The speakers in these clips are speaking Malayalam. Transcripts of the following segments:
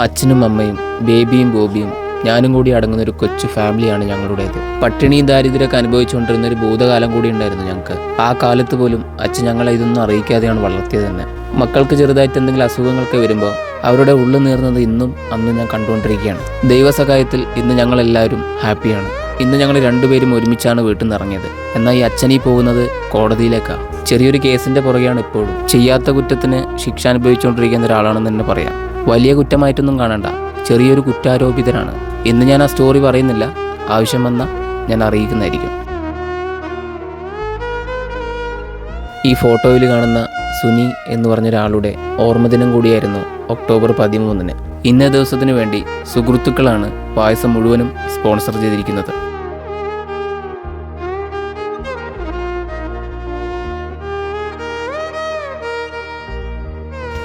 അച്ഛനും അമ്മയും ബേബിയും ബോബിയും ഞാനും കൂടി അടങ്ങുന്ന ഒരു കൊച്ചു ഫാമിലിയാണ് ഞങ്ങളുടേത്. പട്ടിണിയും ദാരിദ്ര്യമൊക്കെ അനുഭവിച്ചുകൊണ്ടിരുന്ന ഒരു ഭൂതകാലം കൂടി ഉണ്ടായിരുന്നു ഞങ്ങൾക്ക്. ആ കാലത്ത് പോലും അച്ഛൻ ഞങ്ങളെ ഇതൊന്നും അറിയിക്കാതെയാണ് വളർത്തിയത് തന്നെ. മക്കൾക്ക് ചെറുതായിട്ട് എന്തെങ്കിലും അസുഖങ്ങളൊക്കെ വരുമ്പോൾ അവരുടെ ഉള്ളു നേർന്നത് ഇന്നും അന്നും ഞാൻ കണ്ടുകൊണ്ടിരിക്കുകയാണ്. ദൈവസഹായത്തിൽ ഇന്ന് ഞങ്ങളെല്ലാവരും ഹാപ്പിയാണ്. ഇന്ന് ഞങ്ങൾ രണ്ടുപേരും ഒരുമിച്ചാണ് വീട്ടിൽ നിന്ന് ഇറങ്ങിയത്. എന്നാൽ ഈ അച്ഛനീ പോകുന്നത് കോടതിയിലേക്കാണ് ചെറിയൊരു കേസിന്റെ പുറകെയാണ് ഇപ്പോഴും. ചെയ്യാത്ത കുറ്റത്തിന് ശിക്ഷ അനുഭവിച്ചുകൊണ്ടിരിക്കുന്ന ഒരാളാണെന്ന് തന്നെ പറയാം. വലിയ കുറ്റമായിട്ടൊന്നും കാണണ്ട. ചെറിയൊരു കുറ്റാരോപിതനാണ്. ഇന്ന് ഞാൻ ആ സ്റ്റോറി പറയുന്നില്ല. ആവശ്യം വന്ന ഞാൻ അറിയിക്കുന്നതായിരിക്കും. ഈ ഫോട്ടോയിൽ കാണുന്ന സുനി എന്ന് പറഞ്ഞ ഒരാളുടെ ഓർമ്മദിനം കൂടിയായിരുന്നു ഒക്ടോബർ പതിമൂന്നിന്. ഇന്നേ ദിവസത്തിനു വേണ്ടി സുഹൃത്തുക്കളാണ് പായസം മുഴുവനും സ്പോൺസർ ചെയ്തിരിക്കുന്നത്.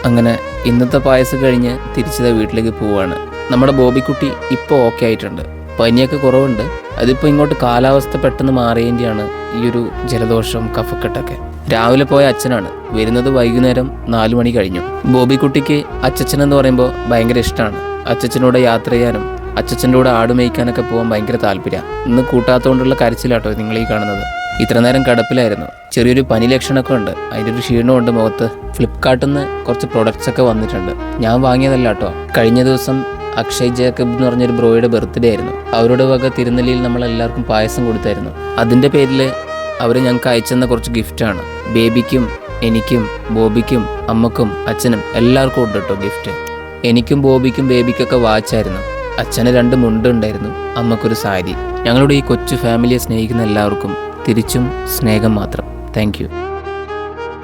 അങ്ങനെ ഇന്നത്തെ പായസം കഴിഞ്ഞ് തിരിച്ചത് വീട്ടിലേക്ക് പോവുകയാണ് നമ്മുടെ ബോബിക്കുട്ടി ഇപ്പോൾ ഓക്കെ ആയിട്ടുണ്ട്. പനിയൊക്കെ കുറവുണ്ട്. അതിപ്പോൾ ഇങ്ങോട്ട് കാലാവസ്ഥ പെട്ടെന്ന് മാറിയതിന്റെയാണ് ഈ ഒരു ജലദോഷം കഫക്കെട്ടൊക്കെ. രാവിലെ പോയ അച്ഛനാണ്. വരുന്നത് വൈകുന്നേരം നാലു മണി കഴിഞ്ഞു. ബോബിക്കുട്ടിക്ക് അച്ഛച്ചൻ എന്ന് പറയുമ്പോൾ ഭയങ്കര ഇഷ്ടമാണ് അച്ചച്ചനോട് യാത്ര ചെയ്യാനും അച്ചച്ചന്റെ കൂടെ ആട് മേയ്ക്കാനൊക്കെ പോകാൻ ഭയങ്കര താല്പര്യമാണ് ഇന്ന് കൂട്ടാത്തതുകൊണ്ടുള്ള കരച്ചിലാട്ടോ നിങ്ങൾ ഈ കാണുന്നത്. ഇത്ര നേരം കിടപ്പിലായിരുന്നു. ചെറിയൊരു പനി ലക്ഷണമൊക്കെ ഉണ്ട്. അതിന്റെ ഒരു ക്ഷീണമുണ്ട് മുഖത്ത്. ഫ്ലിപ്കാർട്ടിൽ നിന്ന് കുറച്ച് പ്രൊഡക്ട്സ് ഒക്കെ വന്നിട്ടുണ്ട്. ഞാൻ വാങ്ങിയതല്ല കേട്ടോ. കഴിഞ്ഞ ദിവസം അക്ഷയ് ജേക്കബ് എന്ന് പറഞ്ഞൊരു ബ്രോയുടെ ബർത്ത്ഡേ ആയിരുന്നു. അവരുടെ വക തിരുനെല്ലിയിൽ നമ്മൾ എല്ലാവർക്കും പായസം കൊടുത്തായിരുന്നു. അതിന്റെ പേരിൽ അവർ ഞങ്ങൾക്ക് അയച്ചെന്ന കുറച്ച് ഗിഫ്റ്റാണ് ബേബിക്കും എനിക്കും ബോബിക്കും അമ്മക്കും അച്ഛനും എല്ലാവർക്കും ഉണ്ട് കേട്ടോ ഗിഫ്റ്റ് എനിക്കും ബോബിക്കും ബേബിക്കൊക്കെ വാച്ചായിരുന്നു. അച്ഛന് രണ്ട് മുണ്ട് ഉണ്ടായിരുന്നു. അമ്മക്കൊരു സാരി. ഞങ്ങളുടെ ഈ കൊച്ചു ഫാമിലിയെ സ്നേഹിക്കുന്ന എല്ലാവർക്കും തിരിച്ചും സ്നേഹം മാത്രം. Thank you